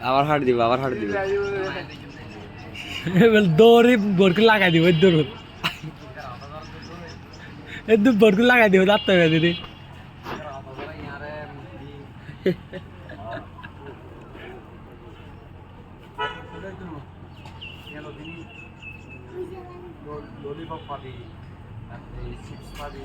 আবার হাট দিব আবার হাট দিব। এবার দৌড়ে বরকে লাগাই দিব এর দৌড় এর দু বরকে লাগাই দিব হবে দিদি। ললিপপ পাবি তারপরে চিপস পাবি